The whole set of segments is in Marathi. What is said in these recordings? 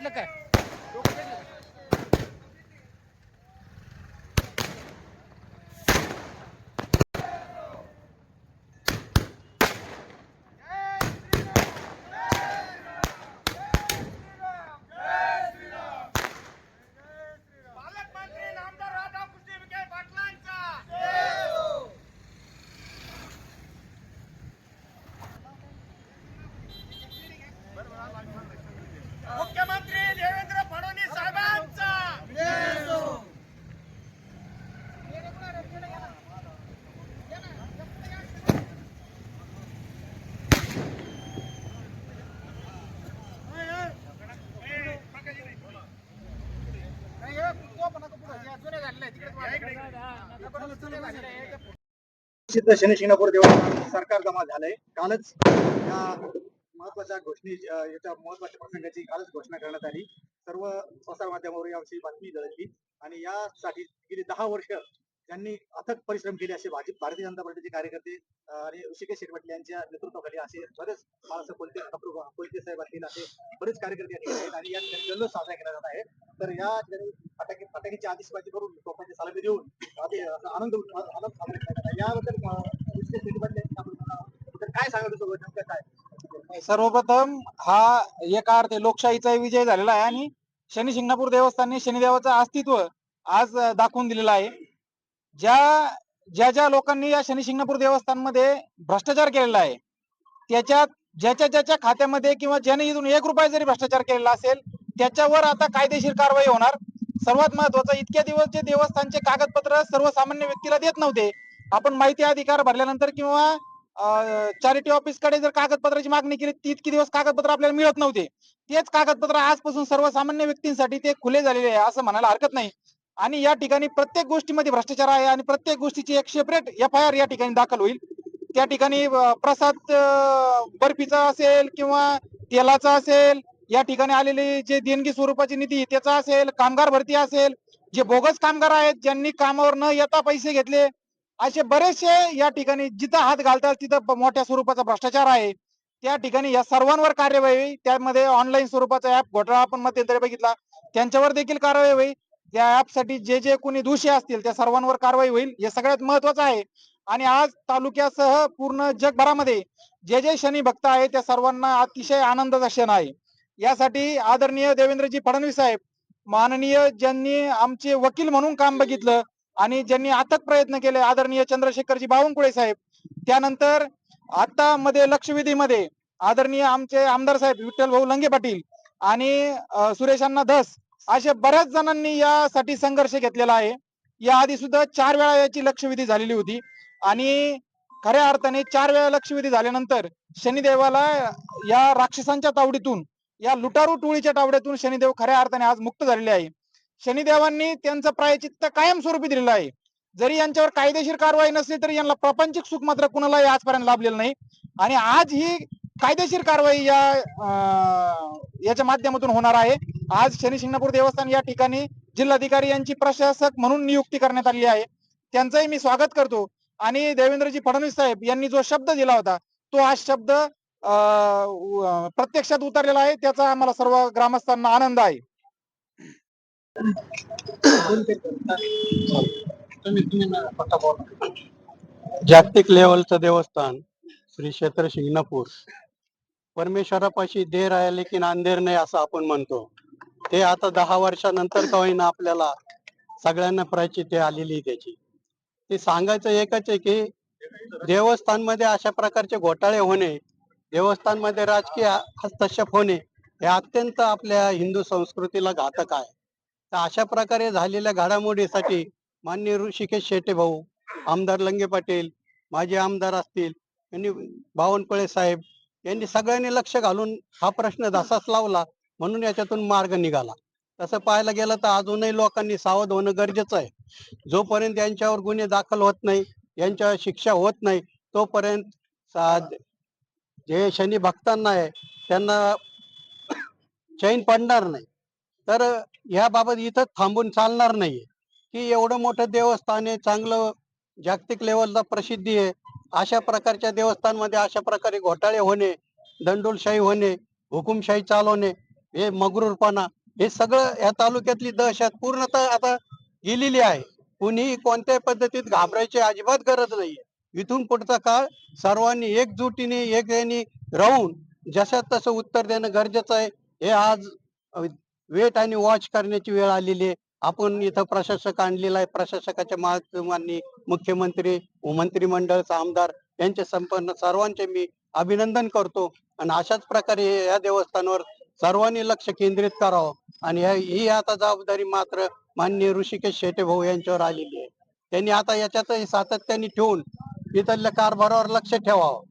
पेटलं काय सिद्ध शनी शिंगणापूर देवस्थान सरकार जमा झालंय. कालच या महत्त्वाच्या घोषणे याच्या महत्त्वाच्या प्रसंगाची कालच घोषणा करण्यात आली. सर्व प्रसार माध्यमावर याविषयी बातमी दळली आणि यासाठी गेली दहा वर्ष त्यांनी अथक परिश्रम केले असे भाजप भारतीय जनता पार्टीचे कार्यकर्ते आणि ऋषिकेश शेठ यांच्या नेतृत्वाखाली असे बरेच बाळासाहेब कोलते कोलते साहेब असतील असे बरेच कार्यकर्ते आहेत आणि या ठिकाणी जल्लोष साजरा केला जात आहे. तर या ठिकाणी फटाके फटाक्याची आतिषबाजी करून लोकांची सलामी देऊन आनंद आनंद साजरा याबद्दल काय सांगाल काय? सर्वप्रथम हा एका अर्थे लोकशाहीचा विजय झालेला आहे आणि शनी शिंगणापूर देवस्थानने शनिदेवाचं अस्तित्व आज दाखवून दिलेलं आहे. ज्या ज्या ज्या लोकांनी या शनी शिंगणापूर देवस्थानमध्ये भ्रष्टाचार केलेला आहे त्याच्यात ज्याच्या ज्याच्या खात्यामध्ये किंवा ज्याने इथून एक रुपया जरी भ्रष्टाचार केलेला असेल त्याच्यावर आता कायदेशीर कारवाई होणार. सर्वात महत्वाचं इतक्या दिवस जे देवस्थानचे कागदपत्र सर्वसामान्य व्यक्तीला देत नव्हते आपण माहिती अधिकार भरल्यानंतर किंवा चॅरिटी ऑफिसकडे जर कागदपत्राची मागणी केली ती इतकी दिवस कागदपत्र आपल्याला मिळत नव्हते. तेच कागदपत्र आजपासून सर्वसामान्य व्यक्तींसाठी ते खुले झालेले आहे असं म्हणायला हरकत नाही. आणि या ठिकाणी प्रत्येक गोष्टीमध्ये भ्रष्टाचार आहे आणि प्रत्येक गोष्टीची एक सेपरेट एफ आय आर या ठिकाणी दाखल होईल. त्या ठिकाणी प्रसाद बर्फीचा असेल किंवा तेलाचा असेल या ठिकाणी आलेली जे देणगी स्वरूपाची निधी त्याचा असेल कामगार भरती असेल जे बोगस कामगार आहेत ज्यांनी कामावर न येता पैसे घेतले असे बरेचसे या ठिकाणी जिथं हात घालतात तिथं मोठ्या स्वरूपाचा भ्रष्टाचार आहे. त्या ठिकाणी या सर्वांवर कार्यवाही होईल. त्यामध्ये ऑनलाईन स्वरूपाचा ऍप घोटाळा आपण मध्यंतरी बघितला. त्यांच्यावर देखील कारवाई होईल. त्या ऍपसाठी जे जे कोणी दोषी असतील त्या सर्वांवर कारवाई होईल. हे सगळ्यात महत्वाचं आहे. आणि आज तालुक्यासह पूर्ण जगभरामध्ये जे जे शनी भक्त आहे त्या सर्वांना अतिशय आनंदाचा क्षण आहे. यासाठी आदरणीय देवेंद्रजी फडणवीस साहेब माननीय ज्यांनी आमचे वकील म्हणून काम बघितलं आणि ज्यांनी अथक प्रयत्न केले आदरणीय चंद्रशेखरजी बावनकुळे साहेब. त्यानंतर आता मध्ये लक्षवेधीमध्ये आदरणीय आमचे आमदार साहेब विठ्ठल भाऊ लंगे पाटील आणि सुरेशांना धस अशा बऱ्याच जणांनी यासाठी संघर्ष घेतलेला आहे. याआधी सुद्धा चार वेळा याची लक्षवेधी झालेली होती आणि खऱ्या अर्थाने चार वेळा लक्षवेधी झाल्यानंतर शनिदेवाला या राक्षसांच्या तावडीतून या लुटारू टोळीच्या तावड्यातून शनिदेव खऱ्या अर्थाने आज मुक्त झालेले आहे. शनिदेवांनी त्यांचं प्रायचित्त कायमस्वरूपी दिलेलं आहे. जरी यांच्यावर कायदेशीर कारवाई नसली तरी यांना प्रापंचिक सुख मात्र कुणालाही आजपर्यंत लाभलेलं नाही. आणि आज ही कायदेशीर कारवाई या अं, याच्या माध्यमातून होणार आहे. आज शनी शिंगणापूर देवस्थान या ठिकाणी जिल्हाधिकारी यांची प्रशासक म्हणून नियुक्ती करण्यात आली आहे. त्यांचंही मी स्वागत करतो. आणि देवेंद्रजी फडणवीस साहेब यांनी जो शब्द दिला होता तो आज शब्द प्रत्यक्षात उतरलेला आहे. त्याचा आम्हाला सर्व ग्रामस्थांना आनंद आहे. जागतिक लेवलचं देवस्थान श्री क्षेत्र शिंगणापूर. परमेश्वरापाशी देर आहे लेकिन अंधेर नाही असं आपण म्हणतो. ते आता दहा वर्षानंतर का होईना आपल्याला सगळ्यांना प्राचित्य आलेली आहे त्याची. ते सांगायचं एकच आहे की देवस्थानमध्ये अशा प्रकारचे घोटाळे होणे देवस्थानमध्ये राजकीय हस्तक्षेप होणे हे अत्यंत आपल्या हिंदू संस्कृतीला घातक आहे. तर अशा प्रकारे झालेल्या घडामोडीसाठी माननीय ऋषिकेश शेटे भाऊ आमदार लंगे पाटील माजी आमदार असतील यांनी बावनकुळे साहेब यांनी सगळ्यांनी लक्ष घालून हा प्रश्न धसाच लावला म्हणून याच्यातून मार्ग निघाला. तसं पाहायला गेलं तर अजूनही लोकांनी सावध होणं गरजेचं आहे. जोपर्यंत यांच्यावर गुन्हे दाखल होत नाही यांच्यावर शिक्षा होत नाही तोपर्यंत जे शनी भक्तांना आहे त्यांना चैन पडणार नाही. तर ह्याबाबत इथं थांबून चालणार नाहीये. की एवढं मोठं देवस्थान आहे चांगलं जागतिक लेवलला प्रसिद्धी आहे अशा प्रकारच्या देवस्थानमध्ये अशा प्रकारे घोटाळे होणे दंडोलशाही होणे हुकुमशाही चालवणे हे मगरूरपणा हे सगळं या तालुक्यातली दहशत पूर्णतः आता गेलेली आहे. कुणीही कोणत्याही पद्धतीत घाबरायची अजिबात गरज नाहीये. इथून पुढचा काळ सर्वांनी एकजुटीने एक राहून जशा तसं उत्तर देणं गरजेचं आहे. हे आज वेट आणि वॉच करण्याची वेळ आलेली आहे. आपण इथं प्रशासक आणलेला आहे. प्रशासकाच्या माध्यमांनी मुख्यमंत्री मंत्रिमंडळचा आमदार यांचे संपन्न सर्वांचे मी अभिनंदन करतो. आणि अशाच प्रकारे या देवस्थानावर सर्वांनी लक्ष केंद्रित करावं. आणि ही आता जबाबदारी मात्र माननीय ऋषिकेश शेटे भाऊ यांच्यावर आलेली आहे. त्यांनी आता याच्यातही सातत्याने ठेवून इथल्या कारभारावर लक्ष ठेवावं.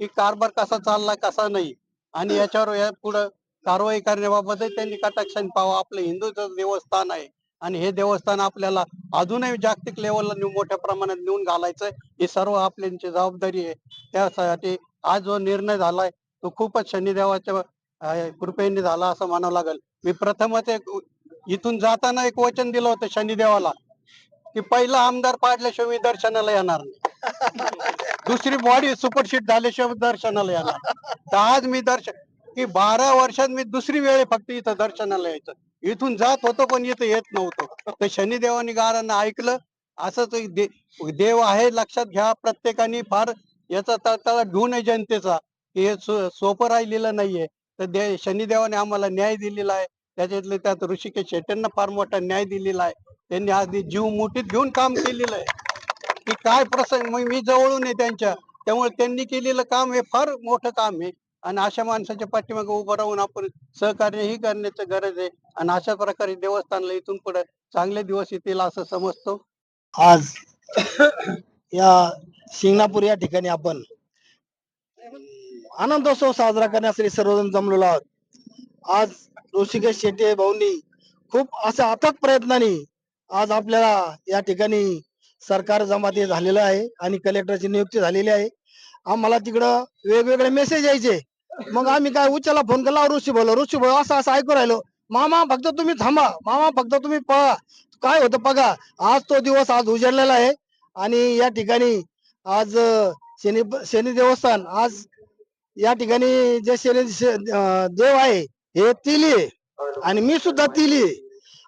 की कारभार कसा चालला कसा नाही? आणि याच्यावर या पुढं कारवाई करण्याबाबत त्यांनी कटाक्षाने पाहावं. आपलं हिंदूचं देवस्थान आहे. आणि हे देवस्थान आपल्याला अजूनही जागतिक लेवलला नेऊन मोठ्या प्रमाणात नेऊन घालायचं ही सर्व आपल्यांची जबाबदारी आहे. त्यासाठी आज जो निर्णय झालाय तो खूपच शनिदेवाच्या कृपेने झाला असं म्हणावं लागेल. मी प्रथमच एक इथून जाताना एक वचन दिलं होतं शनिदेवाला की पहिला आमदार पाडल्याशिवाय मी दर्शनाला येणार नाही. दुसरी बॉडी सुपरशीट झाल्याशिवाय दर्शनाला याला तर आज मी दर्शन की बारा वर्षात मी दुसरी वेळ फक्त इथं दर्शनाला यायचं. इथून जात होतो पण इथं येत नव्हतो. तर शनिदेवानी गारांना ऐकलं. असंच दे- देव आहे लक्षात घ्या प्रत्येकाने फार याचा तळतळा ढून आहे जनतेचा की हे सोपं राहिलेलं नाहीये. तर दे शनिदेवाने आम्हाला न्याय दिलेला आहे. त्याच्यातले त्यात ऋषिकेश शेट्ट्यांना फार मोठा न्याय दिलेला आहे. त्यांनी आधी जीव मुठीत घेऊन काम केलेलं आहे. की काय प्रसंग मग मी जवळून आहे त्यांच्या. त्यामुळे त्यांनी केलेलं काम हे फार मोठं काम आहे. आणि अशा माणसाच्या पाठीमागे उभं राहून आपण सहकार्यही करण्याची गरज आहे. आणि अशा प्रकारे देवस्थानला इथून पुढे चांगले दिवस येतील असं समजतो. आज या शिंगणापूर या ठिकाणी आपण आनंदोत्सव साजरा करण्यासाठी सर्वजण जमलेलो आहोत. आज ऋषिकेश शेट्टी भाऊंनी खूप अशा अथक प्रयत्नांनी आज आपल्याला या ठिकाणी सरकार जमाती झालेलं आहे आणि कलेक्टरची नियुक्ती झालेली आहे. आम्हाला तिकडं वेगवेगळे मेसेज यायचे. मग आम्ही काय उच्चला फोन केला ऋषी बोलो ऋषी बोलो असं असं ऐकू राहिलो. मामा फक्त तुम्ही थांबा. मामा फक्त तुम्ही पळा. काय होतं बघा आज तो दिवस आज उजाडलेला आहे आणि या ठिकाणी आज शनि शनी शनी देवस्थान आज या ठिकाणी जे शनी देव आहे हे तिली आणि मी सुद्धा तिली आहे.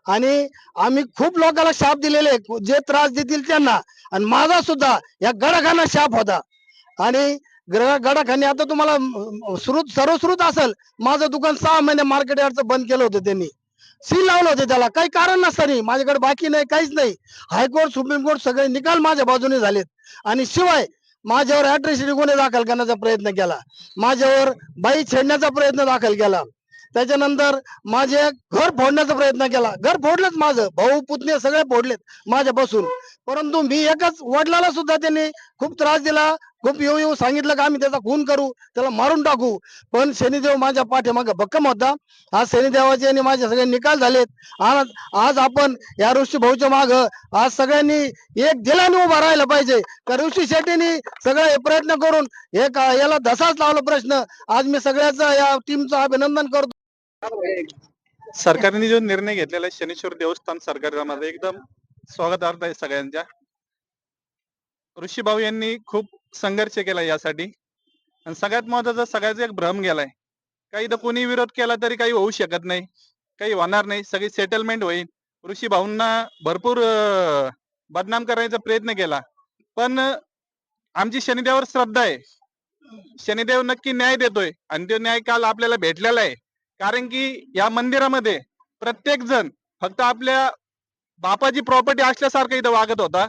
आणि आम्ही खूप लोकांना शाप दिलेले जे त्रास देतील त्यांना. आणि माझा सुद्धा या गडाखाना शाप होता. आणि ग्रह आता तुम्हाला श्रुत सर्वश्रुत असेल. माझं दुकान सहा महिने मार्केट यार्डचं बंद केलं होतं त्यांनी. सील लावलं होतं त्याला. काही कारण नसताना माझ्याकडे बाकी नाही काहीच नाही. हायकोर्ट सुप्रीम कोर्ट सगळे निकाल माझ्या बाजूने झालेत. आणि शिवाय माझ्यावर अॅट्रॉसिटी गुन्हे दाखल करण्याचा प्रयत्न केला? माझ्यावर बाई छेडण्याचा प्रयत्न दाखल केला? त्याच्यानंतर माझे घर फोडण्याचा प्रयत्न केला. घर फोडलंच माझं. भाऊ पुतणे सगळे फोडलेत माझ्या बसून परंतु मी एकच वडिलाला सुद्धा त्यांनी खूप त्रास दिला. खूप येऊ येऊ सांगितलं का आम्ही त्याचा खून करू त्याला मारून टाकू. पण शनिदेव माझ्या पाठीमागे भक्कम होता. आज शनिदेवाचे आणि माझे सगळे निकाल झालेत. आज आज आपण या ऋषी भाऊच्या माग आज सगळ्यांनी एक दिलाने उभा राहायला पाहिजे. तर ऋषी शेट्टीने सगळे प्रयत्न करून हे याला धसाच लावला प्रश्न. आज मी सगळ्याचं या टीमचं अभिनंदन करतो. सरकारने जो निर्णय घेतलेला आहे शनीश्वर देवस्थान सरकारमध्ये एकदम स्वागतार्थ आहे सगळ्यांच्या. ऋषीभाऊ यांनी खूप संघर्ष केला यासाठी. आणि सगळ्यात महत्त्वाचा सगळ्याचा एक भ्रम गेलाय. काही तर कोणी विरोध केला तरी काही होऊ शकत नाही. काही होणार नाही. सगळी सेटलमेंट होईल. ऋषी भाऊंना भरपूर बदनाम करायचा प्रयत्न केला. पण आमची शनिदेवावर श्रद्धा आहे. शनिदेव नक्की न्याय देतोय. आणि तो न्याय काल आपल्याला भेटलेला आहे. कारण की या मंदिरामध्ये प्रत्येक जण फक्त आपल्या बापाची प्रॉपर्टी असल्यासारखं इथं वागत होता.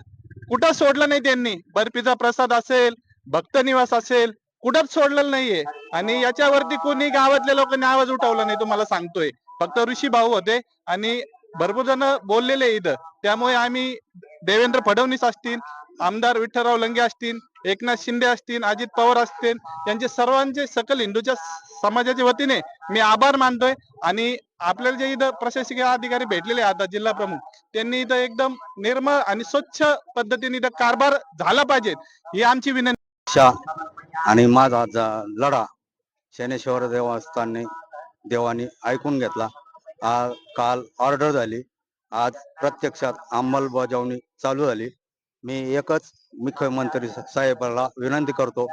कुठं सोडलं नाही त्यांनी? बर्फीचा प्रसाद असेल भक्त निवास असेल कुठंच सोडलेलं नाहीये. आणि याच्यावरती कोणी गावातल्या लोकांनी आवाज उठवला नाही तुम्हाला सांगतोय. फक्त ऋषी भाऊ होते आणि भरपूर जण बोललेले इथं. त्यामुळे आम्ही देवेंद्र फडणवीस असतील आमदार विठ्ठलराव लंगे असतील एकनाथ शिंदे असतील अजित पवार असतील यांचे सर्वांचे सकल हिंदूच्या समाजाच्या वतीने मी आभार मानतोय. आणि आपल्याला जे इथं प्रशासकीय अधिकारी भेटलेले आहेत आता जिल्हा प्रमुख त्यांनी इथं एकदम निर्मळ आणि स्वच्छ पद्धतीने इथं कारभार झाला पाहिजे ही आमची विनंती. आणि माझा लढा शनेश्वर देवस्थानने देवाने ऐकून घेतला. आज काल ऑर्डर झाली. आज प्रत्यक्षात अंमलबजावणी चालू झाली. मी एकच मुख्यमंत्री साहेबाला विनंती करतो.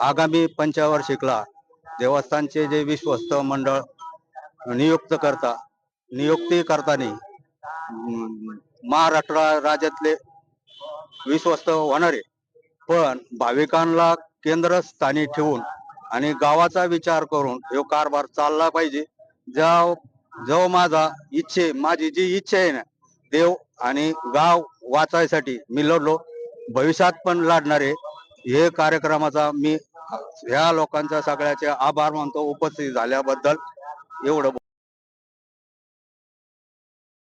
आगामी पंचवार्षिकला देवस्थानचे जे विश्वस्त मंडळ नियुक्त करता नियुक्ती करताना महाराष्ट्र राज्यातले विश्वस्त होणारे पण भाविकांना केंद्रस्थानी ठेवून आणि गावाचा विचार करून हे कारभार चालला पाहिजे. जो जो माझा इच्छे माझी जी इच्छा आहे ना देव आणि गाव वाचायसाठी मी लढलो. भविष्यात पण लढणारे हे कार्यक्रमाचा मी ह्या लोकांचा सगळ्याचे आभार मानतो. उपस्थित झाल्याबद्दल एवढं